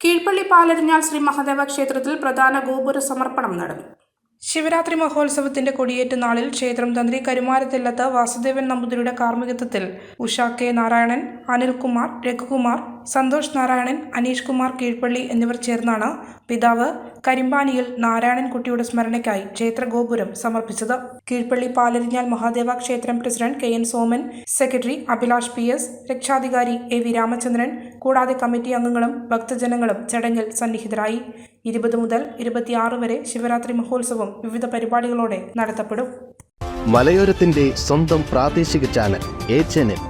കീഴ്പള്ളി പാലരിഞ്ഞാൽ ശ്രീ മഹാദേവ ക്ഷേത്രത്തിൽ പ്രധാന ഗോപുര സമർപ്പണം നടന്നു. ശിവരാത്രി മഹോത്സവത്തിന്റെ കൊടിയേറ്റ നാളിൽ ക്ഷേത്രം തന്ത്രി കരുമാരത്തില്ലത്ത് വാസുദേവൻ നമ്പൂതിരിയുടെ കാർമ്മികത്വത്തിൽ ഉഷ കെ നാരായണൻ അനിൽകുമാർ രഘുകുമാർ സന്തോഷ് നാരായണൻ അനീഷ് കുമാർ കീഴ്പള്ളി എന്നിവർ ചേർന്നാണ് പിതാവ് കരിമ്പാനിയിൽ നാരായണൻകുട്ടിയുടെ സ്മരണയ്ക്കായി ക്ഷേത്രഗോപുരം സമർപ്പിച്ചത്. കീഴ്പള്ളി പാലരിഞ്ഞാൽ മഹാദേവ ക്ഷേത്രം president K N Soman secretary Abhilash P S രക്ഷാധികാരി എ വി രാമചന്ദ്രൻ കൂടാതെ കമ്മിറ്റി അംഗങ്ങളും ഭക്തജനങ്ങളും ചടങ്ങിൽ സന്നിഹിതരായി. ഇരുപത് മുതൽ ഇരുപത്തിയാറ് വരെ ശിവരാത്രി മഹോത്സവം വിവിധ പരിപാടികളോടെ നടത്തപ്പെടും. മലയോരത്തിന്റെ സ്വന്തം പ്രാദേശിക ചാനൽ ചാനൽ.